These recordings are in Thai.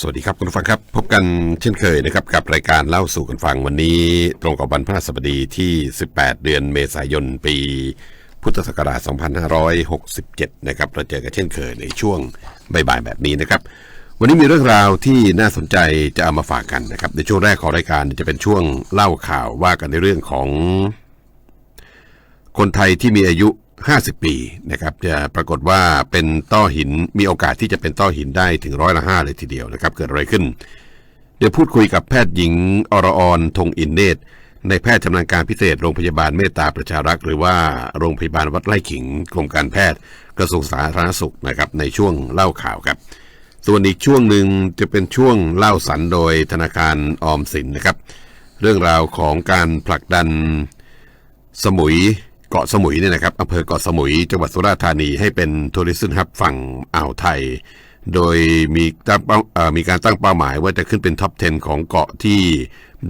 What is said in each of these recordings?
สวัสดีครับคุณผู้ฟังครับ พบกันเช่นเคยนะครับกับรายการเล่าสู่กันฟังวันนี้ ตรงกับวันพฤหัสบดีที่ 18 เดือนเมษายนปี พุทธศักราช 2567 นะครับเราเจอกันเช่นเคยในช่วงบ่ายๆแบบนี้นะครับ วันนี้มีเรื่องราวที่น่าสนใจจะเอามาฝากกันนะครับ ในช่วงแรกของรายการจะเป็นช่วงเล่าข่าวว่ากันในเรื่องของ คนไทยที่มีอายุ 50 ปีนะครับจะปรากฏว่าเป็นต้อหินมีโอกาสที่จะเป็นต้อหินได้ถึงร้อยละห้าเลยทีเดียวนะครับ เกิดอะไรขึ้น เดี๋ยวพูดคุยกับแพทย์หญิงอรออนธงอินเนตในแพทย์ชำนาญการพิเศษโรงพยาบาลเมตตาประชารักษ์หรือว่าโรงพยาบาลวัดไร่ขิงกรมการแพทย์กระทรวงสาธารณสุขนะครับในช่วงเล่าข่าวครับ ส่วนอีกช่วงหนึ่งจะเป็นช่วงเล่าสันโดยธนาคารออมสินนะครับ เรื่องราวของการผลักดันสมุย เกาะสมุยเนี่ยนะครับอำเภอเกาะสมุย จังหวัดสุราษฎร์ธานีให้เป็นทัวริสต์ฮับฝั่งอ่าวไทย โดยมีตั้งเป้ามีการตั้งเป้าหมายว่าจะขึ้นเป็นท็อป 10 ของเกาะที่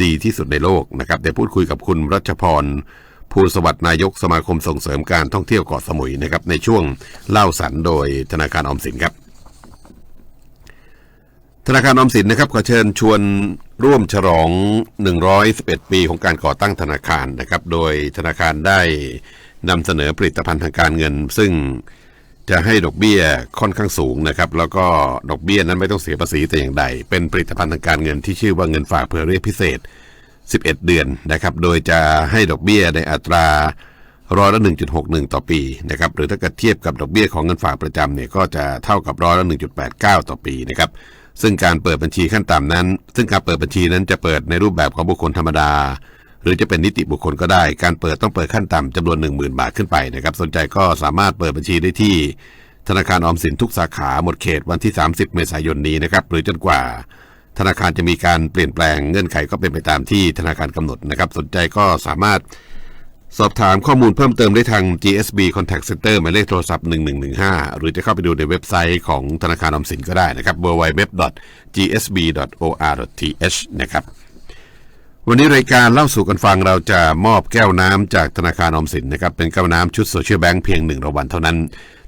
ดีที่สุดในโลกนะครับได้พูดคุยกับคุณรัชพรภูสวัสดิ์นายกสมาคมส่งเสริมการท่องเที่ยวเกาะสมุยนะครับในช่วงเล่าสันโดยธนาคารออมสินครับ ธนาคารออมสินนะครับขอเชิญชวนร่วมฉลอง 111 ปีของการก่อตั้งธนาคารนะครับ โดยธนาคารได้นำเสนอผลิตภัณฑ์ทางการเงิน ซึ่งจะให้ดอกเบี้ยค่อนข้างสูงนะครับ แล้วก็ดอกเบี้ยนั้นไม่ต้องเสียภาษีแต่อย่างใด เป็นผลิตภัณฑ์ทางการเงินที่ชื่อว่าเงินฝากเพื่อเรียกพิเศษ 11 เดือนนะครับ โดยจะให้ดอกเบี้ยในอัตราร้อยละ 1.61 ต่อปีนะครับ หรือถ้าเกิดเทียบกับดอกเบี้ยของเงินฝากประจำเนี่ยก็จะเท่ากับร้อยละ 1.89 ต่อปีนะครับ ซึ่งการเปิดบัญชีขั้นต่ำนั้น ซึ่งการเปิดบัญชีนั้นจะเปิดในรูปแบบของบุคคลธรรมดา หรือจะเป็นนิติบุคคลก็ได้ การเปิดต้องเปิดขั้นต่ำจำนวน 10,000 บาทขึ้นไปนะครับ สนใจก็สามารถเปิดบัญชีได้ที่ ธนาคารออมสินทุกสาขาหมดเขตวันที่ 30 เมษายนนี้นะครับ หรือจนกว่า ธนาคารจะมีการเปลี่ยนแปลงเงื่อนไขก็เป็นไปตามที่ธนาคารกำหนดนะครับ สนใจก็สามารถ สอบถามข้อมูลเพิ่มเติมได้ทาง GSB Contact Center หมายเลขโทรศัพท์ 1115 หรือจะเข้าไปดูในเว็บไซต์ของธนาคารออมสินก็ได้นะครับ www.gsb.or.th นะครับ วันนี้รายการเล่าสู่กันฟังเราจะมอบแก้วน้ำจากธนาคารออมสินนะครับ เป็นแก้วน้ำชุดโซเชียลแบงค์เพียงหนึ่งรางวัลเท่านั้น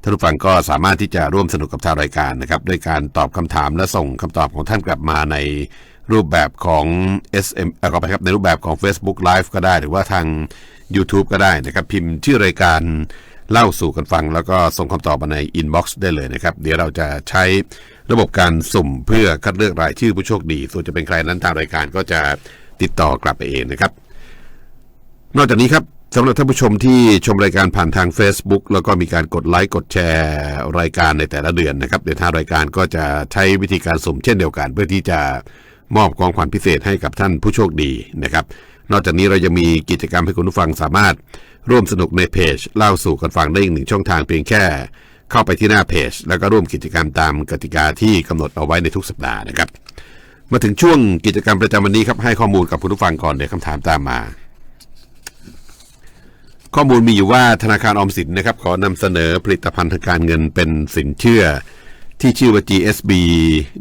ท่านผู้ฟังก็สามารถที่จะร่วมสนุกกับทางรายการนะครับด้วยการตอบคำถามและส่งคำตอบของท่านกลับมาในรูปแบบของ SM เอ่อขอไปครับในรูปแบบของ Facebook Live ก็ได้ หรือว่าทาง YouTube ก็ได้นะครับ พิมพ์ชื่อรายการเล่าสู่กันฟัง แล้วก็ส่งคำตอบมาใน Inbox ได้เลยนะครับ เดี๋ยวเราจะใช้ระบบการสุ่มเพื่อคัดเลือกรายชื่อผู้โชคดี ส่วนจะเป็นใครนั้นทางรายการก็จะติดต่อกลับไปเองนะครับ นอกจากนี้ครับสำหรับท่านผู้ชมที่ชมรายการผ่านทาง Facebook แล้วก็มีการกดไลค์กดแชร์รายการในแต่ละเดือนนะครับเดี๋ยวทางรายการก็จะใช้วิธีการสุ่มเช่นเดียวกัน เพื่อที่จะมอบของขวัญพิเศษให้กับท่านผู้โชคดีนะครับ นอกจากนี้เราจะมีกิจกรรมให้คุณผู้ฟังสามารถร่วมสนุกในเพจเล่าสู่กันฟังได้อีกหนึ่งช่องทางเพียงแค่ เข้าไปที่หน้าเพจ แล้วก็ร่วมกิจกรรมตามกติกาที่กำหนดเอาไว้ในทุกสัปดาห์นะครับ มาถึงช่วงกิจกรรมประจำวันนี้ครับให้ข้อมูลกับคุณผู้ฟังก่อนเดี๋ยวคำถามตามมา ข้อมูลมีอยู่ว่าธนาคารออมสินนะครับขอนำเสนอผลิตภัณฑ์ทางการเงินเป็นสินเชื่อ ที่ชื่อว่า GSB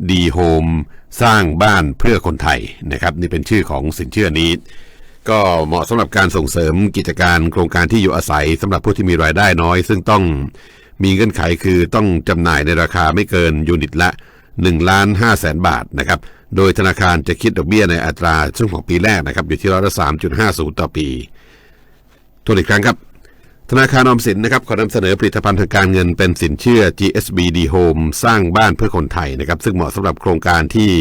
D Home สร้างบ้านเพื่อคนไทยนะครับ นี่เป็นชื่อของสินเชื่อนี้ ก็เหมาะสำหรับการส่งเสริมกิจการโครงการที่อยู่อาศัยสำหรับผู้ที่มีรายได้น้อย ซึ่งต้องมีเงื่อนไขคือต้องจำหน่ายในราคาไม่เกินยูนิตละ1ล้าน5แสนบาทนะครับโดยธนาคารจะคิดดอกเบี้ยในอัตราช่วงของปีแรกนะครับอยู่ที่ร้อยละ3.50ต่อปีทวนอีกครั้งครับ ธนาคารออมสินนะครับขอนำเสนอผลิตภัณฑ์ทางการเงินเป็นสินเชื่อ GSB D Home สร้างบ้านเพื่อคนไทยนะครับซึ่งเหมาะสำหรับโครงการที่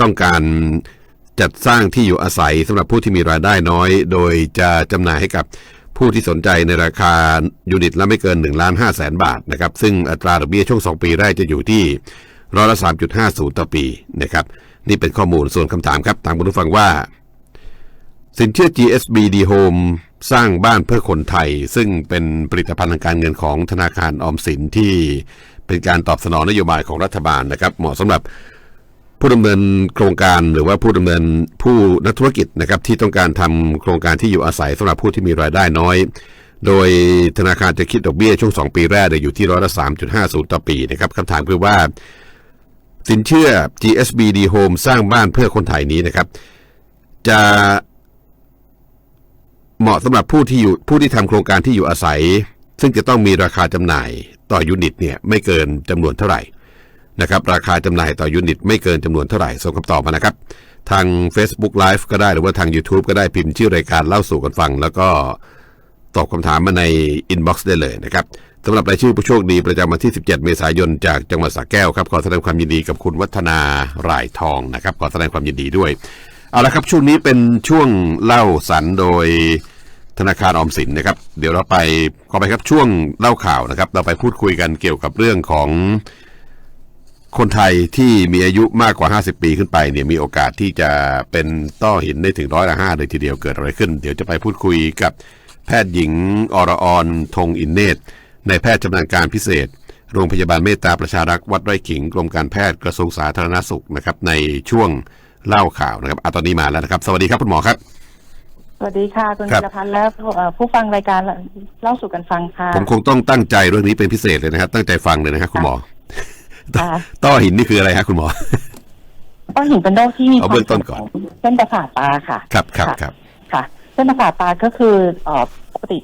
ต้องการ จัดสร้างที่อยู่อาศัยสำหรับผู้ที่มีรายได้น้อย โดยจะจำหน่ายให้กับผู้ที่สนใจในราคายูนิตละไม่เกิน1ล้าน5แสนบาทนะครับซึ่งอัตราดอกเบี้ยช่วง 2 ปีแรกจะอยู่ที่ร้อยละ3.50 ต่อปีนะครับนี่เป็นข้อมูลส่วนคำถามครับตามคุณผู้ฟังว่า สินเชื่อ GSB D Home สร้างบ้านเพื่อคนไทย ซึ่งเป็นผลิตภัณฑ์ทางการเงินของธนาคารออมสินที่เป็นการตอบสนองนโยบายของรัฐบาลนะครับ เหมาะสำหรับ ผู้ดำเนินโครงการหรือว่าผู้ดำเนินผู้นักธุรกิจนะครับที่ต้องการทำโครงการที่อยู่อาศัยสำหรับผู้ที่มีรายได้น้อย โดยธนาคารจะคิดดอกเบี้ยช่วง 2 ปีแรกอยู่ที่ร้อยละ3.50 ต่อปีนะครับคำถามคือว่า สินเชื่อ GSB D Home สร้างบ้านเพื่อคนไทยนี้นะครับ จะเหมาะสำหรับผู้ที่อยู่ผู้ที่ทำโครงการที่อยู่อาศัย ซึ่งจะต้องมีราคาจำหน่ายต่อยูนิตเนี่ยไม่เกินจำนวนเท่าไหร่ นะครับราคาจำหน่ายต่อยูนิตไม่เกินจำนวนเท่าไหร่ส่งคำตอบมานะครับ ทาง Facebook Live ก็ได้หรือว่าทาง YouTube ก็ได้พิมพ์ชื่อรายการเล่าสู่กันฟัง แล้วก็ตอบคำถามมาในอินบ็อกซ์ได้เลยนะครับสำหรับรายชื่อผู้โชคดีประจำวันที่ 17 เมษายนจากจังหวัดสระแก้วครับขอแสดงความยินดีกับคุณวัฒนารายทองนะครับขอแสดงความยินดีด้วยเอาละครับช่วงนี้เป็นช่วงเล่าสันโดยธนาคารออมสินนะครับ เดี๋ยวเราไปขอไปครับช่วงเล่าข่าวนะครับ เราไปพูดคุยกันเกี่ยวกับเรื่องของ คนไทยที่มีอายุมากกว่า 50 ปีขึ้นไปเนี่ยมีโอกาสที่จะเป็นต้อหินได้ถึงร้อยละห้าเลยทีเดียวเกิดอะไรขึ้น เดี๋ยวจะไปพูดคุยกับแพทย์หญิงอรออนธงอินเนตในแพทย์ชำนาญการพิเศษ โรงพยาบาลเมตตาประชารักษ์วัดไร่ขิงกรมการแพทย์กระทรวงสาธารณสุขนะครับ ในช่วงเล่าข่าวนะครับอะตอนนี้มาแล้วนะครับ สวัสดีครับคุณหมอครับ สวัสดีค่ะคุณครับธีรพันธ์และผู้เอ่อผู้ฟังรายการเล่าสู่กันฟังค่ะ ผมคงต้องตั้งใจเรื่องนี้เป็นพิเศษเลยนะครับ ตั้งใจฟังเลยนะครับคุณหมอค่ะ ต้อหินนี่คืออะไรฮะคุณหมอก้อนหินเป็นโรคที่มีเอาเบื้องต้นก่อนความเสี่ยงของเส้นประสาทตาค่ะ ครับครับค่ะครับค่ะเส้นประสาทตาก็คือเอ่อปกติ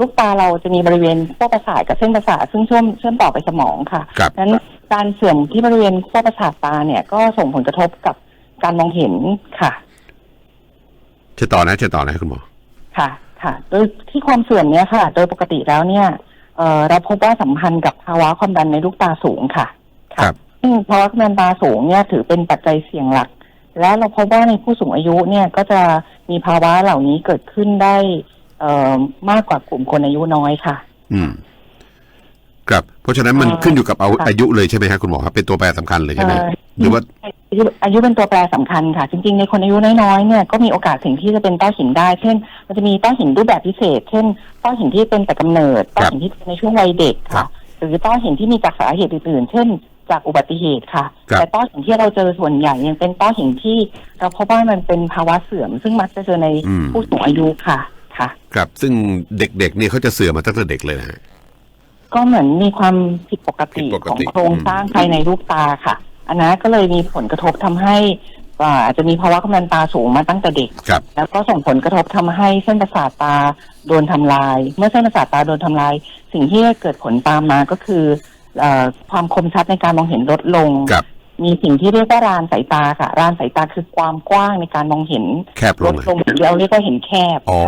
ลูกตาเราจะมีบริเวณขั้วประสาทกับเส้นประสาทซึ่งเชื่อมเชื่อมต่อไปสมองค่ะครับดังนั้นการเสื่อมที่บริเวณขั้วประสาทตาเนี่ยก็ส่งผลกระทบกับการมองเห็นค่ะเชิญต่อนะเชิญต่อนะคุณหมอค่ะ ค่ะ โดยที่ความเสื่อมเนี้ยค่ะ โดยปกติแล้วเนี่ย เอ่อเราพบว่าสัมพันธ์กับภาวะความดันในลูกตาสูงค่ะะครับ ซึ่งภาวะความดันตาสูงเนี่ยถือเป็นปัจจัยเสี่ยงหลัก และเราพบว่าในผู้สูงอายุเนี่ยก็จะมีภาวะเหล่านี้เกิดขึ้นได้เอ่อมากกว่ากลุ่มคนอายุน้อยค่ะ อืม ครับ เพราะฉะนั้นมันเอ่อขึ้นอยู่กับเอาค่ะ อายุเลยใช่ไหมครับคุณหมอครับเป็นตัวแปรสำคัญเลยใช่ไหมเอ่อหรือว่า อายุอายุเป็นตัวแปรสำคัญค่ะ จริง ๆ ในคนอายุน้อยๆเนี่ยก็มีโอกาสสิ่งที่จะเป็นต้อหินได้ เช่น มันจะมีต้อหินรูปแบบพิเศษ เช่น ต้อหินที่เป็นแต่กำเนิด ต้อหินที่เป็นในช่วงวัยเด็กครัค่ะบหรือต้อหินที่มีจากสาเหตุอื่นๆ เช่น จากอุบัติเหตุค่ะครับแต่ต้อหินที่เราเจอส่วนใหญ่ยังเป็นต้อหินที่ เราพบว่ามันเป็นภาวะเสื่อม ซึ่งมักจะเจอในอืมผู้สูงอายุค่ะ ค่ะ ครับ ซึ่งเด็กๆเนี่ยเขาจะเสื่อมมาตั้งแต่เด็กเลยนะฮะก็เหมือนมีความผิดปกติผิดปกของติโครงสร้างภายในลูกตาค่ะ อันนั้นก็เลยมีผลกระทบทำให้อ่าอาจจะมีภาวะความดันตาสูงมาตั้งแต่เด็กครับแล้วก็ส่งผลกระทบทำให้เส้นประสาทตาโดนทำลาย เมื่อเส้นประสาทตาโดนทำลาย สิ่งที่เกิดผลตามมาก็คือเออความคมชัดในการมองเห็นลดลงครับมีสิ่งที่เรียกว่ารานสายตาค่ะ รานสายตาคือความกว้างในการมองเห็นแคบลลงดเลยลงหรือเราเรียกว่าเห็นแคบอ๋อ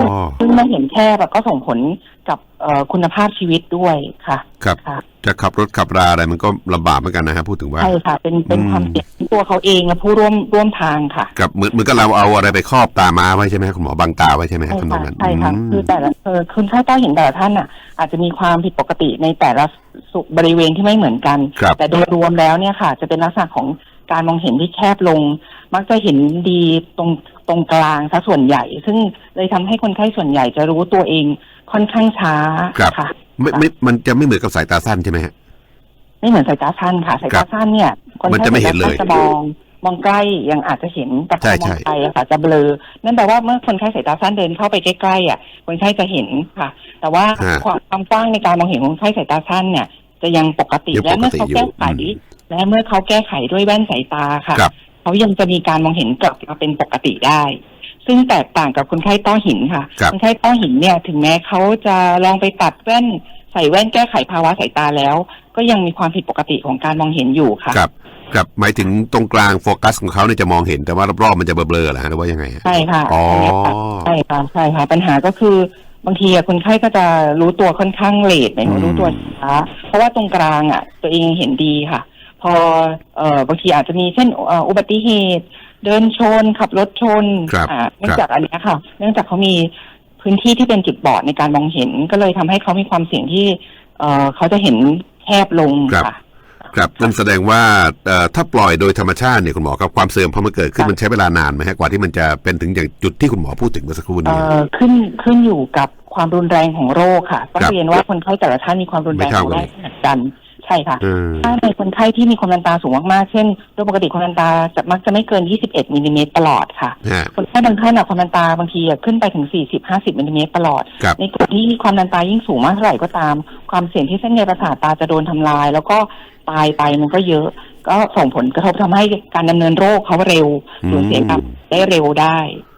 ค่ะซึ่งเมื่อเห็นแคบอะก็ส่งผลกับเอ่อคุณภาพชีวิตด้วยค่ะครับค่ะจะขับรถขับราอะไรมันก็ลำบากเหมือนกันนะฮะพูดถึงว่าใช่ค่ะ เป็นเป็นอืมความเสี่ยงที่ตัวเขาเองและผู้ร่วมร่วมทางค่ะกับเหมือนเหมือนกับเราเอาอะไรไปครอบตาม้าไว้ใช่ไหมครับคุณหมอบังตาไว้ใช่ไหมครับใช่คุณตรค่ะงนั้นใช่ค่ะอืมคือแต่ละเออคุณค่าต้อหินแต่ละท่านอะ อาจจะมีความผิดปกติในแต่ละสุบริเวณที่ไม่เหมือนกันครับแต่โดยรวมแล้วเนี่ยค่ะ จะเป็นลักษณะของการมองเห็นที่แคบลง มักจะเห็นดีตรง ตรงกลางซะส่วนใหญ่ ซึ่งเลยทำให้คนไข้ส่วนใหญ่จะรู้ตัวเองค่อนข้างช้าครับค่ะไม่ไม่มันจะไม่เหมือนกับสายตาสั้นใช่ไหมฮะไม่เหมือนสายตาสั้นค่ะสายครัตาบสั้นเนี่ย คนมันจะไม่เห็นเลยสาตาสั้จะมองมองใกล้ยังอาจจะเห็นแต่พใช่อมใช่องไกลอะค่ะจะเบลอ นั่นแปลว่าเมื่อคนไข้สายตาสั้นเดินเข้าไปใกล้ๆอะ คนไข้จะเห็นค่ะ แต่ว่าฮะความความกว้างในการมองเห็นของคนไข้สายตาสั้นเนี่ย จะยังปกติยังและเมื่อปกติเขาอยู่แก้ไขอืมและเมื่อเขาแก้ไขด้วยแว่นสายตาค่ะครับ เขายังจะมีการมองเห็นกลับมาเป็นปกติได้ ซึ่งแตกต่างกับคนไข้ต้อหินค่ะครับคนไข้ต้อหินเนี่ยถึงแม้เขาจะลองไปตัดแว่นใส่แว่นแก้ไขภาวะสายตาแล้ว ก็ยังมีความผิดปกติของการมองเห็นอยู่ค่ะ ครับครับหมายถึงตรงกลางโฟกัสของเขาเนี่ยจะมองเห็นแต่ว่ารอบๆมันจะเบลอๆเหรอฮะหรือว่ายังไงฮะ ใช่ค่ะอ๋อนเนี้ยค่ะใช่ค่ะใช่ค่ะ ปัญหาก็คือบางทีอะคนไข้ก็จะรู้ตัวค่อนข้างเลทหมายถึงรู้ตัวช้าเพราะว่าตรงกลางอะ ตัวเองเห็นดีค่ะ พอเอ่อบางทีอาจจะมีเช่นเอ่ออุบัติเหตุ เดินชน ขับรถชนครับอ่าเนื่องจากอันเนี้ยค่ะ เนื่องจากเขามีพื้นที่ที่เป็นจุดบอดในการมองเห็น ก็เลยทำให้เขามีความเสี่ยงที่เอ่อเขาจะเห็นแคบลงครับค่ะครับนั่นแสดงว่าเอ่อถ้าปล่อยโดยธรรมชาติเนี่ยคุณหมอครับความเสื่อมพอมันเกิดขึ้นค่ะมันใช้เวลานานไหมฮะกว่าที่มันจะเป็นถึงอย่างจุดที่คุณหมอพูดถึงเมื่อสักครู่เอ่นี้อขึ้นขึ้นอยู่กับความรุนแรงของโรคค่ะต้องครับเรียนว่าคนไข้แต่ละท่านมีความรุนแรงไม่ขเท่าองกันโรคไม่เหมือนกัน ใช่ค่ะเออถ้าในคนไข้ที่มีความดันตาสูงมากๆ เช่นโดยปกติความดันตาจะมักจะไม่เกิน 21มิลลิเมตรตลอดค่ะฮะคนไข้บางท่านอะความดันตาบางทีอะขึ้นไปถึง 40-50มิลลิเมตรตลอดครับในกลุ่มที่ความดันตายิ่งสูงมากเท่าไหร่ก็ตาม ความเสี่ยงที่เส้นใยประสาทตาจะโดนทำลาย แล้วก็ตายไปมันก็เยอะ ก็ส่งผลกระทบทำให้การดำเนินโรคเขาเร็วสูญเสียการได้เร็วได้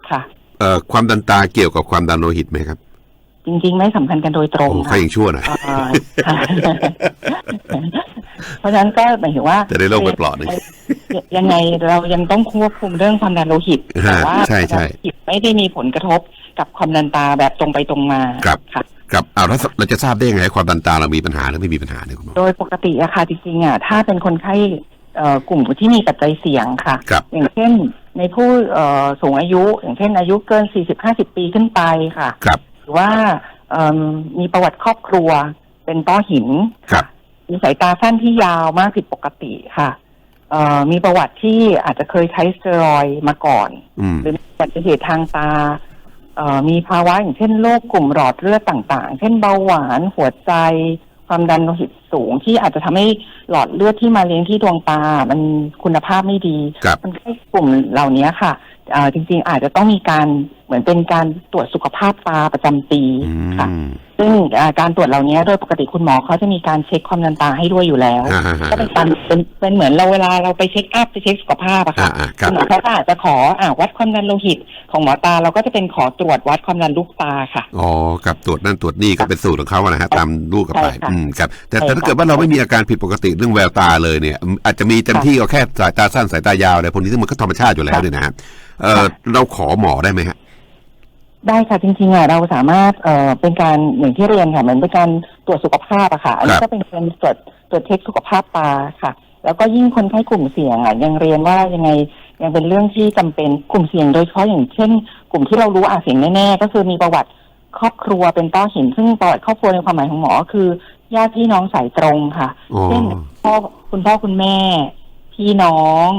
ค่ะเอ่อความดันตาเกี่ยวกับความดันโลหิตไหมครับ จริง ๆ ไม่สัมพันธ์กันโดยตรงโอ้ค่ะค่อยยังชั่วหน่อย เอ่อค่ะเพราะฉะนั้นก็หมายถึงว่าจะได้โล่งไปเปลอดหนึ่ง ยังไงเรายังต้องควบคุมเรื่องความดันโลหิตฮะแต่ว่าใช่ใช่ ความดันโลหิตไม่ได้มีผลกระทบกับความดันตาแบบตรงไปตรงมาครับค่ะ ครับเอาแล้วเราจะทราบได้ยังไงความดันตาเรามีปัญหาหรือไม่มีปัญหาเนี่ยคุณหมอ โดยปกติอะค่ะจริงๆอะถ้าเป็นคนไข้เอ่อกลุ่มที่มีปัจจัยเสี่ยงค่ะ ครับ อย่างเช่นในผู้เอ่อสูงอายุ อย่างเช่นอายุเกิน 40-50 ปีขึ้นไปค่ะ ครับห รือว่าเอิ่มมีประวัติครอบครัว เป็นต้อหินครับมีสายตาสั้นที่ยาวมากผิดปกติค่ะเอ่อมีประวัติที่อาจจะเคยใช้สเตียรอยด์มาก่อนอืมหรือมีอุบัติเหตุทางตาเอ่อมีภาวะอย่างเช่นโรคกลุ่มหลอดเลือดต่างๆ เช่นเบาหวานหัวใจ ความดันโลหิตสูงที่อาจจะทำให้หลอดเลือดที่มาเลี้ยงที่ดวงตา มันคุณภาพไม่ดีครับคนไข้กลุ่มเหล่านี้ค่ะเอ่อ จริงๆ อาจจะต้องมีการเหมือนเป็นการตรวจสุขภาพตาประจำปีค่ะ ซึ่งอ่าการตรวจเหล่านี้โดยปกติคุณหมอเขาจะมีการเช็คความดันตาให้ด้วยอยู่แล้วอ่าฮะฮะก็เป็นการเป็นเป็นเหมือนเราเวลาเราไปเช็คอัพไปเช็คสุขภาพอะอ่าค่ะอ่าครัคุบณหมอเขาก็อาจจะขออ่าวัดความดันโลหิต ของหมอตาเราก็จะเป็นขอตรวจวัดความดันลูกตาค่ะอ๋อกับตรวจนั่นตรวจนี่ก็เป็นสูตรของเขาอะนะฮะตามลูกกับไปใช่ค่ะอืมครับแต่ใช่แต่ถ้าเกิดว่าเราไม่มีอาการผิดปกติเรื่องแววตาเลยเนี่ย อาจจะมีเต็มที่ก็แค่สายตาสั้นสายตายาวอะไรพวกนี้ซึ่งมันก็ธรรมชาติอยู่แล้วเนี่ยนะฮะเออเราขอหมอได้ไหมฮะ ได้ค่ะจริงๆอะเราสามารถเอ่อเป็นการอย่างที่เรียนค่ะเหมือนเป็นการตรวจสุขภาพอะค่ะ อันนี้ครับก็เป็นการตรวจตรวจเช็คสุขภาพตาค่ะ แล้วก็ยิ่งคนไข้กลุ่มเสี่ยงอะยังเรียนว่ายังไงยังเป็นเรื่องที่จำเป็นกลุ่มเสี่ยงโดยเฉพาะอย่างเช่น กลุ่มที่เรารู้อาเสี่ยงแน่ๆก็คือมีประวัติครอบครัวเป็นต้อหิน ซึ่งประวัติครอบครัวในความหมายของหมอก็คือญาติพี่น้องสายตรงค่ะอ๋อเช่นพ่อคุณพ่อคุณแม่ พี่น้อง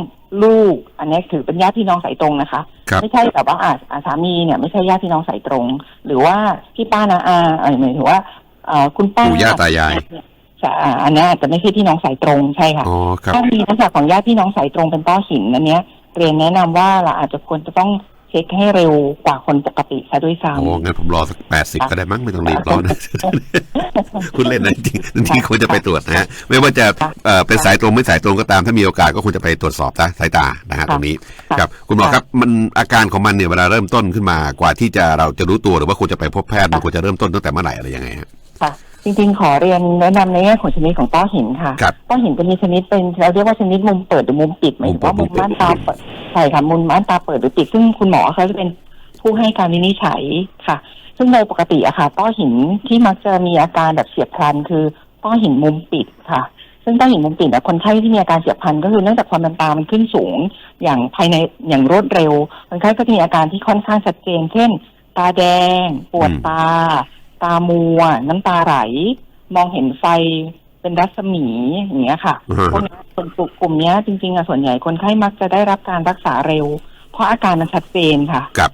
ลูก อันนี้ถือเป็นญาติพี่น้องสายตรงนะคะ ครับไม่ใช่แบบว่าอาอาสามีเนี่ยไม่ใช่ญาติพี่น้องสายตรง หรือว่าพี่ป้านาอาเอ่อหมายถึงว่าเอ่อคุณป้าปู่ย่าตายาย ใช่อ่าอันนี้อาจจะไม่ใช่พี่น้องสายตรงใช่ค่ะ อ๋อครับ ถ้ามีลักษณะของญาติพี่น้องสายตรงเป็นต้อหินอันเนี้ยเรียนแนะนำว่าเราอาจจะควรจะต้อง เช็คให้เร็วกว่าคนปกติซะด้วยซ้โอ้งั้นผมรอสักแปดสิบก็ได้มั้งไม่ต้องรีบร้อนนะ คุณเล่นนะจริงจริงๆควรจะไปตรวจนะฮะไม่ว่าจะเอ่อเป็นสายตรงไม่สายตรงก็ตามถ้ามีโอกาสก็ควรจะไปตรวจสอบซะสายตานะฮะตรงนี้ะครับคุณหมอครับมันอาการของมันเนี่ยเวลาเริ่มต้นขึ้นมากว่าที่จะเราจะรู้ตัวหรือว่าควรจะไปพบแพทย์มันควรจะเริ่มต้นตั้งแต่เมื่อไหร่อะไรยังไงฮะค่ะ จริงๆ ขอเรียนแนะนำในแง่ของชนิดของต้อหินค่ะ ครับ ต้อหินจะมีชนิดเป็นเราเรียกว่าชนิดมุมเปิดหรือมุมปิดหมายถึงว่ามุมุมมเปิดม่านตาเปิดใช่ค่ะมุมม่านตาเปิดหรือปิด ซึ่งคุณหมอเขาจะเป็นผู้ให้การวินิจฉัยค่ะ ซึ่งโดยปกติอะค่ะ ต้อหินที่มักจะมีอาการแบบเฉียบพลัน คือต้อหินมุมปิดค่ะ ซึ่งต้อหินมุมปิดอะคนไข้ที่มีอาการเฉียบพลันก็คือเนื่องจากความดันตามันขึ้นสูง อย่างภายในอย่างรวดเร็วคนไข้ก็จะมีอาการที่ค่อนข้างชัดเจน เช่น ตาแดง ปวดอืม ตา ตามัว น้ำตาไหล มองเห็นไฟเป็นรัศมีอย่างเงี้ยค่ะอือพวกนี้คนกลุ่มกลุ่มเนี้ยจริงๆอะส่วนใหญ่คนไข้มักจะได้รับการรักษาเร็ว เพราะอาการมันชัดเจนค่ะกับ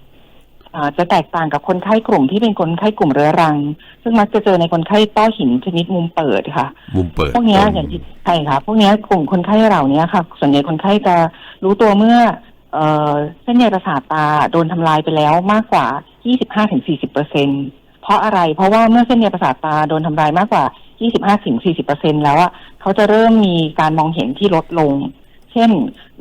อ่าจะแตกต่างกับคนไข้กลุ่มที่เป็นคนไข้กลุ่มเรื้อรัง ซึ่งมักจะเจอในคนไข้ต้อหินชนิดมุมเปิดค่ะ มุมเปิดพวกเนี้ยอย่างที่ใช่ค่ะ พวกเนี้ยกลุ่มคนไข้เหล่านี้ค่ะ ส่วนใหญ่คนไข้จะรู้ตัวเมื่อ เอ่อเส้นใยประสาทตาโดนทำลายไปแล้วมากกว่า 25-40เปอร์เซ็น เพราะอะไร เพราะว่าเมื่อเส้นใยประสาทตาโดนทำลายมากกว่า 25-40เปอร์เซ็นแล้วอะเขาจะเริ่มมีการมองเห็นที่ลดลง เช่น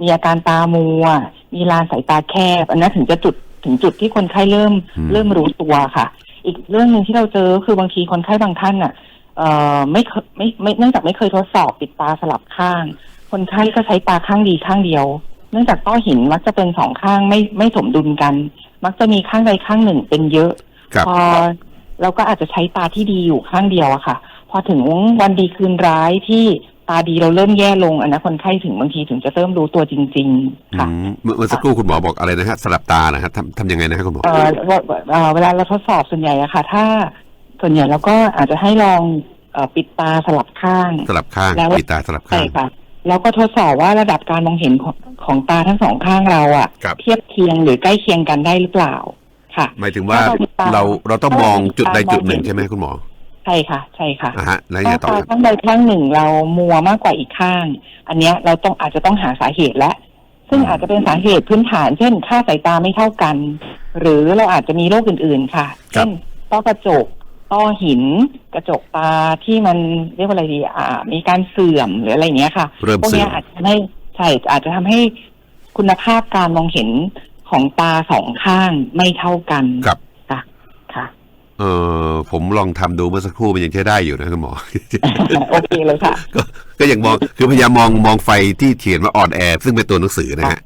มีอาการตามัว มีลานสายตาแคบ อันนั้นถึงจะจุดถึงจุดที่คนไข้เริ่มอืมเริ่มรู้ตัวค่ะ อีกเรื่องหนึ่งที่เราเจอก็คือบางทีคนไข้บางท่านอะเอ่อไม่เคยไม่ไม่เนื่องจากไม่เคยทดสอบปิดตาสลับข้าง คนไข้ก็ใช้ตาข้างดีข้างเดียว เนื่องจากต้อหินมักจะเป็นสองข้างไม่ไม่สมดุลกัน มักจะมีข้างใดข้างหนึ่งเป็นเยอะครับพอ เราก็อาจจะใช้ตาที่ดีอยู่ข้างเดียวอะค่ะ พอถึงวันดีคืนร้ายที่ตาดีเราเริ่มแย่ลงอันนั้นคนไข้ถึงบางทีถึงจะเริ่มรู้ตัวจริง ๆ ค่ะอืมเมื่อเมื่อสักครู่คุณหมอบอกอะไรนะฮะสลับตานะฮะทำทำยังไงนะฮะคุณหมอเอ่อเวเอ่อเวลาเราทดสอบส่วนใหญ่อะค่ะ ถ้าส่วนใหญ่เราก็อาจจะให้ลองเออปิดตาสลับข้างสลับข้างแล้วปิดตาสลับใช่ข้างค่ะแล้วก็ทดสอบว่าระดับการมองเห็นของของตาทั้งสองข้างเราอะครับเทียบเคียงหรือใกล้เคียงกันได้หรือเปล่า ค่ะหมายถึงว่าถ้าเราปิดตาเราเราต้องมองจุดใดถ้าเราจุดหนึ่งมองเห็นใช่ไหมคุณหมอใช่ค่ะ ใช่ค่ะอ่าฮะแล้วยังถ้าไงต่อตาครับข้างใดข้างหนึ่งเรามัวมากกว่าอีกข้าง อันเนี้ยเราต้องอาจจะต้องหาสาเหตุและ ซึ่งอาจจะเป็นสาเหตุพื้นฐาน เช่น ค่าสายตาไม่เท่ากัน หรือเราอาจจะมีโรคอื่น ๆ ค่ะ เช่นต้อกระจกต้อหิน กระจกตาที่มันเรียกว่าอะไรดีอ่า มีการเสื่อมหรืออะไรอย่างเงี้ยค่ะเริ่มพวกเสื่เนี้อยมอาจจะทำให้ใช่อาจจะทำให้คุณภาพการมองเห็น ของตาสองข้างไม่เท่ากันครับ ค่ะค่ะ เออผมลองทำดูเมื่อสักครู่มันยังใช้ได้อยู่นะคุณหมอ โอเคเลยค่ะ ก็ก็ยังมองคือพยายามมองมองไฟที่เขียนว่าออนแอร์ซึ่งเป็นตัวหนังสือนะฮะ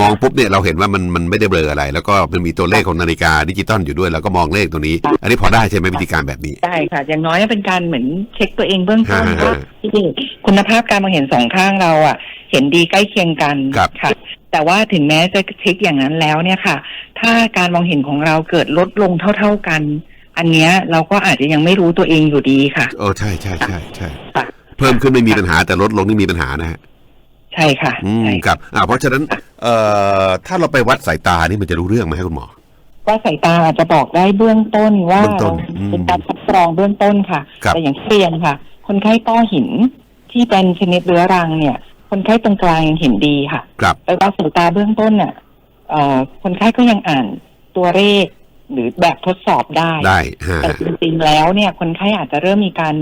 มองปุ๊บเนี่ยเราเห็นว่ามันมันไม่ได้เบลออะไร แล้วก็มันมีตัวเลขของนาฬิกาดิจิตอลอยู่ด้วยเราก็มองเลขตัวนี้ อันนี้พอได้ใช่ไหมวิธีการแบบนี้ ได้ค่ะ อย่างน้อยเป็นการเหมือนเช็คตัวเองเบื้องต้นฮะว่าที่คุณภาพการมองเห็นสองข้างเราอะ เห็นดีใกล้เคียงกันครับ ค่ะ แต่ว่าถึงแม้จะเช็คอย่างนั้นแล้วเนี่ยค่ะ ถ้าการมองเห็นของเราเกิดลดลงเท่า ๆกัน อันเนี้ยเราก็อาจจะยังไม่รู้ตัวเองอยู่ดีค่ะโอ้ใช่ใช่ใช่ใช่ค่ะเพิ่มขึ้นไม่มีปัญหาแต่ลดลงนี่มีปัญหานะฮะใช่ค่ะอืมใช่ครับอ่าเพราะฉะนั้น เอ่อถ้าเราไปวัดสายตานี่มันจะรู้เรื่องไหมครับคุณหมอว่าสายตาอาจจะบอกได้เบื้องต้นว่าเบื้องต้นเราอืมเป็นการคัดกรองเบื้องต้นค่ะครับแต่อย่างที่เรียนค่ะ คนไข้ต้อหินที่เป็นชนิดเรื้อรังเนี่ย คนไข้ตรงกลางยังเห็นดีค่ะครับแต่ว่าสายตาเบื้องต้นน่ะเอ่อคนไข้ก็ยังอ่านตัวเลขหรือแบบทดสอบได้ได้ฮะแต่จริงๆแล้วเนี่ย คนไข้อาจจะเริ่มมีการ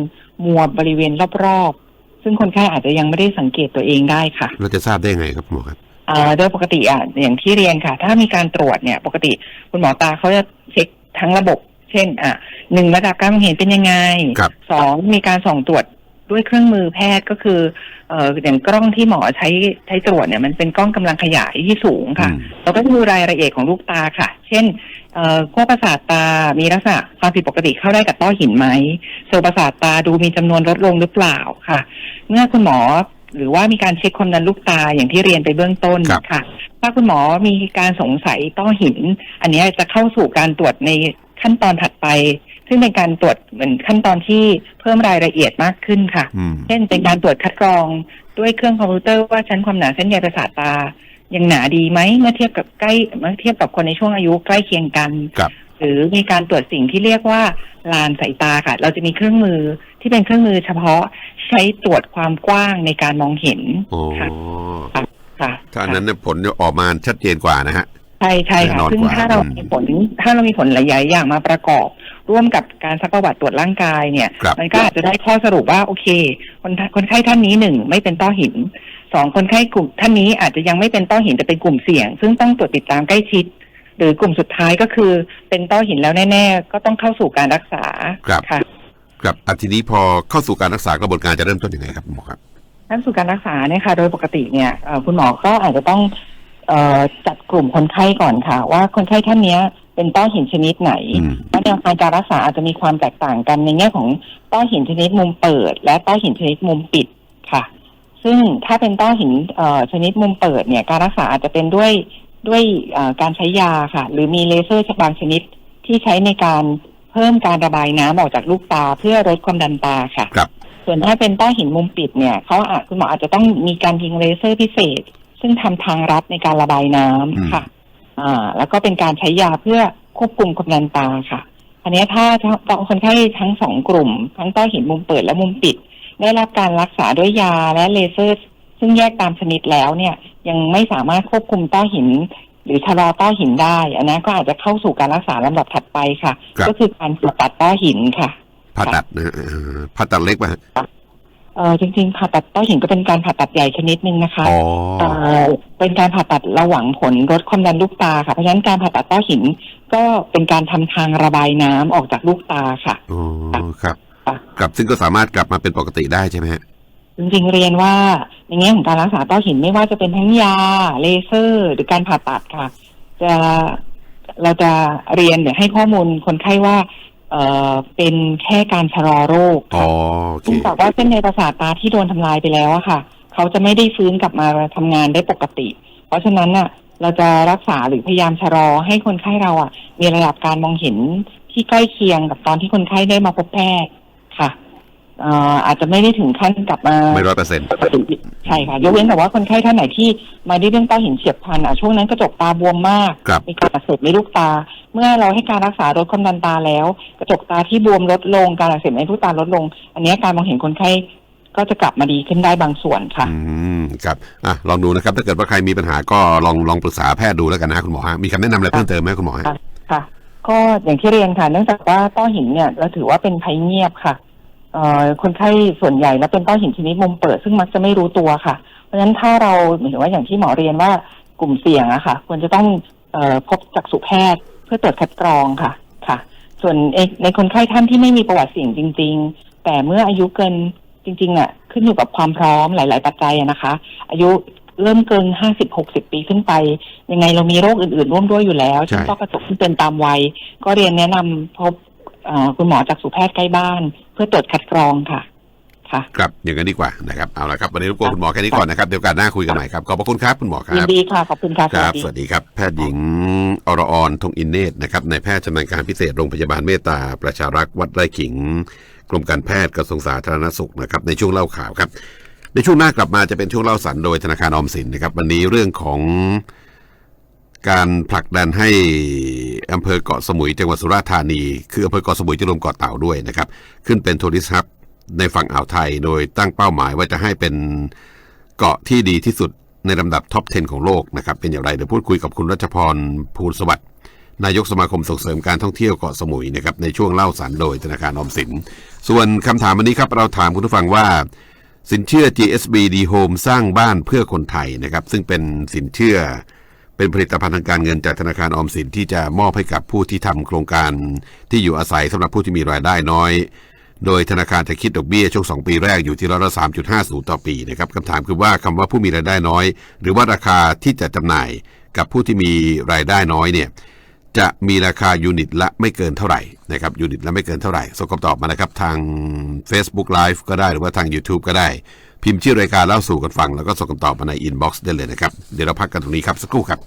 มัวบริเวณรอบๆ ซึ่งคนไข้อาจจะยังไม่ได้สังเกตตัวเองได้ค่ะ เราจะทราบได้ไงครับคุณหมอครับเอ่อโดยปกติอะอย่างที่เรียนค่ะ ถ้ามีการตรวจเนี่ย ปกติคุณหมอตาเขาจะเช็คทั้งระบบ เช่น อะหนึ่งระดับการมองเห็นเป็นยังไงครับสองมีการส่องตรวจ ด้วยเครื่องมือแพทย์ก็คือเอ่ออย่างกล้องที่หมอใช้ใช้ตรวจเนี่ยมันเป็นกล้องกำลังขยายที่สูงค่ะ อืม เราก็จะดูรายละเอียดของลูกตาค่ะ เช่นเอ่อขั้วประสาทตา มีลักษณะความผิดปกติเข้าได้กับต้อหินไหมเซลล์ประสาทตาดูมีจำนวนลดลงหรือเปล่าค่ะ เมื่อคุณหมอหรือว่ามีการเช็คความดันลูกตาอย่างที่เรียนไปเบื้องต้นครับ ค่ะ ถ้าคุณหมอมีการสงสัยต้อหิน อันเนี้ยจะเข้าสู่การตรวจในขั้นตอนถัดไป ซึ่งเป็นการตรวจเหมือนขั้นตอนที่เพิ่มรายละเอียดมากขึ้นค่ะ อืม เช่นเป็นการตรวจคัดกรองด้วยเครื่องคอมพิวเตอร์ว่าชั้นความหนาเส้นใยประสาทตา ยังหนาดีไหมเมื่อเทียบกับใกล้เมื่อเทียบกับคนในช่วงอายุใกล้เคียงกัน ครับ หรือมีการตรวจสิ่งที่เรียกว่าลานสายตาค่ะ เราจะมีเครื่องมือที่เป็นเครื่องมือเฉพาะใช้ตรวจความกว้างในการมองเห็นโอ้ค่ะค่ะถ้าอันนั้นเนี่ยผลจะออกมาชัดเจนกว่านะฮะ ใช่ใช่แน่ค่ะนอนซึ่งกว่าถ้าเราอืม มีผลถ้าเรามีผลหลายๆอย่างมาประกอบ ร่วมกับการซักประวัติตรวจร่างกายเนี่ยครับมันก็อาจจะได้ข้อสรุปว่าโอเค คนไข้คนไข้ท่านนี้หนึ่งไม่เป็นต้อหินสองคนไข้กลุ่มท่านนี้อาจจะยังไม่เป็นต้อหินแต่เป็นกลุ่มเสี่ยง ซึ่งต้องตรวจติดตามใกล้ชิด หรือกลุ่มสุดท้ายก็คือเป็นต้อหินแล้วแน่ ๆ ก็ต้องเข้าสู่การรักษาครับค่ะครับอาทีนี้พอเข้าสู่การรักษากระบวนการจะเริ่มต้นยังไงครับคุณหมอครับขั้นสู่การรักษาเนี่ยค่ะโดยปกติเนี่ยเอ่อคุณหมอก็อาจจะต้องเอ่อจัดกลุ่มคนไข้ก่อนค่ะ ว่าคนไข้ท่านเนี้ย เป็นต้อหินชนิดไหนอืมและแนวทางการรักษาอาจจะมีความแตกต่างกันในแง่ของต้อหินชนิดมุมเปิด และต้อหินชนิดมุมปิดค่ะ ซึ่งถ้าเป็นต้อหินเอ่อชนิดมุมเปิดเนี่ยการรักษาอาจจะเป็นด้วยด้วยเอ่อการใช้ยาค่ะ หรือมีเลเซอร์บางชนิดที่ใช้ในการเพิ่มการระบายน้ำออกจากลูกตาเพื่อลดความดันตาค่ะครับส่วนถ้าเป็นต้อหินมุมปิดเนี่ยเขาอาจคุณหมออาจจะต้องมีการยิงเลเซอร์พิเศษ ซึ่งทำทางรัดในการระบายน้ำอืมค่ะ อ่า แล้วก็เป็นการใช้ยาเพื่อควบคุมความดันตาค่ะอันนี้ถ้าถ้าคนไข้ทั้งสองกลุ่ม ทั้งต้อหินมุมเปิดและมุมปิด ได้รับการรักษาด้วยยาและเลเซอร์ ซึ่งแยกตามชนิดแล้วเนี่ย ยังไม่สามารถควบคุมต้อหิน หรือชะลอต้อหินได้อันนั้นก็อาจจะเข้าสู่การรักษาลำดับถัดไปค่ะครับก็คือการผ่าตัดต้อหินค่ะผ่าตัดนะฮะเอ่อผ่าตัดเล็กป่ะฮะ เออจริงๆผ่าตัดต้อหินก็เป็นการผ่าตัดใหญ่ชนิดหนึ่งนะคะอ๋อเอ่อเป็นการผ่าตัดระหว่างผลลดความดันลูกตาค่ะ เพราะฉะนั้นการผ่าตัดต้อหินก็เป็นการทำทางระบายน้ำออกจากลูกตาค่ะ อ๋อครับค่ะครับซึ่งก็สามารถกลับมาเป็นปกติได้ใช่ไหมฮะจริงๆเรียนว่าในแง่ของการรักษาต้อหินไม่ว่าจะเป็นทั้งยาเลเซอร์ หรือการผ่าตัดค่ะ จะเราจะเรียนหรือให้ข้อมูลคนไข้ว่า เออเป็นแค่การชะลอโรคอ๋อค่ะโอเค ซึ่งจากว่าเส้นในประสาทตาที่โดนทำลายไปแล้วอะค่ะ เขาจะไม่ได้ฟื้นกลับมาทำงานได้ปกติ เพราะฉะนั้นน่ะ เราจะรักษาหรือพยายามชะลอให้คนไข้เราอะมีระดับการมองเห็นที่ใกล้เคียงกับตอนที่คนไข้ได้มาพบแพทย์ค่ะ เอ่ออาจจะไม่ได้ถึงขั้นกลับมาไม่ร้อยเปอร์เซ็นต์ปกติใช่ค่ะยกเว้นแต่ว่าคนไข้ท่านไหนที่มาด้วยเรื่องต้อหินเฉียบพลันอะช่วงนั้นกระจกตาบวมมาก ครับ มีการอักเสบในลูกตา เมื่อเราให้การรักษาลดความดันตาแล้ว กระจกตาที่บวมลดลงการอักเสบในลูกตาลดลง อันนี้การมองเห็นคนไข้ก็จะกลับมาดีขึ้นได้บางส่วนค่ะ อืมครับอะลองดูนะครับ ถ้าเกิดว่าใครมีปัญหาก็ลองลองปรึกษาแพทย์ดูแล้วกันนะคุณหมอฮะมีคำแนะนำอะไรเพิ่มเติมไหมคุณหมอฮะ ค่ะค่ะก็อย่างที่เรียนค่ะ เนื่องจากว่าต้อหินเนี่ยเราถือว่าเป็นภัยเงียบค่ะเอ่อ คนไข้ส่วนใหญ่แล้วเป็นต้อหินชนิดมุมเปิดซึ่งมักจะไม่รู้ตัวค่ะ เพราะฉะนั้นถ้าเราหมายถึงว่าอย่างที่หมอเรียนว่ากลุ่มเสี่ยงอะค่ะ ควรจะต้องเอ่อพบจักษุแพทย์เพื่อตรวจคัดกรองค่ะค่ะ ส่วนในในคนไข้ท่านที่ไม่มีประวัติเสี่ยงจริง ๆ แต่เมื่ออายุเกินจริงๆอะขึ้นอยู่กับความพร้อมหลาย ๆ ปัจจัยอะนะคะ อายุเริ่มเกินห้าสิบหกสิบปีขึ้นไป ยังไงเรามีโรคอื่น ๆ ร่วมด้วยอยู่แล้วใช่ที่ก็กระทบที่เป็นตามวัย ก็เรียนแนะนำพบเอ่อ คุณหมอจากสุแพทย์ใกล้บ้าน เพื่อตรวจคัดกรองค่ะ ค่ะ ครับอย่างนั้นดีกว่านะครับเอาละครับวันนี้รบกวนคุณหมอแค่นี้ก่อนนะครับเดี๋ยวโอการหน้าคุยกันใหม่ครับขอบพระคุณครับคุณหมอคยินรับดีค่ะขอบคุณค่ะครับสสวัสดีวัสดีครับแพทย์หญิงอรออนทงอินเนตรนะครับในายแพทย์ชำนาญการพิเศษโรงพยาบาลเมตตาประชารักษ์วัดไร่ขิง กรมการแพทย์กระทรวงสาธารณสุขนะครับในช่วงเล่าข่าวครับ ในช่วงหน้ากลับมาจะเป็นช่วงเล่าสันโดยธนาคารออมสินนะครับวันนี้เรื่องของ การผลักดันให้อำเภอเกาะสมุยจังหวัดสุราษฎร์ธานี คืออำเภอเกาะสมุยที่รวมเกาะเต่าด้วยนะครับ ขึ้นเป็นทัวริสต์ฮับในฝั่งอ่าวไทย โดยตั้งเป้าหมายว่าจะให้เป็นเกาะที่ดีที่สุดในลำดับท็อป 10 ของโลกนะครับ เป็นอย่างไรเดี๋ยวพูดคุยกับคุณรัชพรภูลสวัสดิ์นายกสมาคมส่งเสริมการท่องเที่ยวเกาะสมุยนะครับในช่วงเล่าสันโดยธนาคารออมสิน ส่วนคำถามวันนี้ครับเราถามคุณผู้ฟังว่า สินเชื่อ GSB D Home สร้างบ้านเพื่อคนไทยนะครับซึ่งเป็นสินเชื่อ เป็นผลิตภัณฑ์ทางการเงินจากธนาคารออมสินที่จะมอบให้กับผู้ที่ทำโครงการที่อยู่อาศัยสำหรับผู้ที่มีรายได้น้อย โดยธนาคารจะคิดดอกเบี้ยช่วง 2 ปีแรกอยู่ที่ร้อยละ3.50 ต่อปีนะครับคำถามคือว่าคำว่าผู้มีรายได้น้อย หรือว่าราคาที่จะจำหน่ายกับผู้ที่มีรายได้น้อยเนี่ยจะมีราคายูนิตละไม่เกินเท่าไหร่นะครับยูนิตละไม่เกินเท่าไหร่ส่งคำตอบมานะครับทาง Facebook Live ก็ได้หรือว่าทาง YouTube ก็ได้ พิมพ์ชื่อรายการเล่าสู่กันฟังแล้วก็ส่งคำตอบมาในอินบ็อกซ์ได้เลยนะครับ เดี๋ยวเราพักกันตรงนี้ครับสักครู่ครับ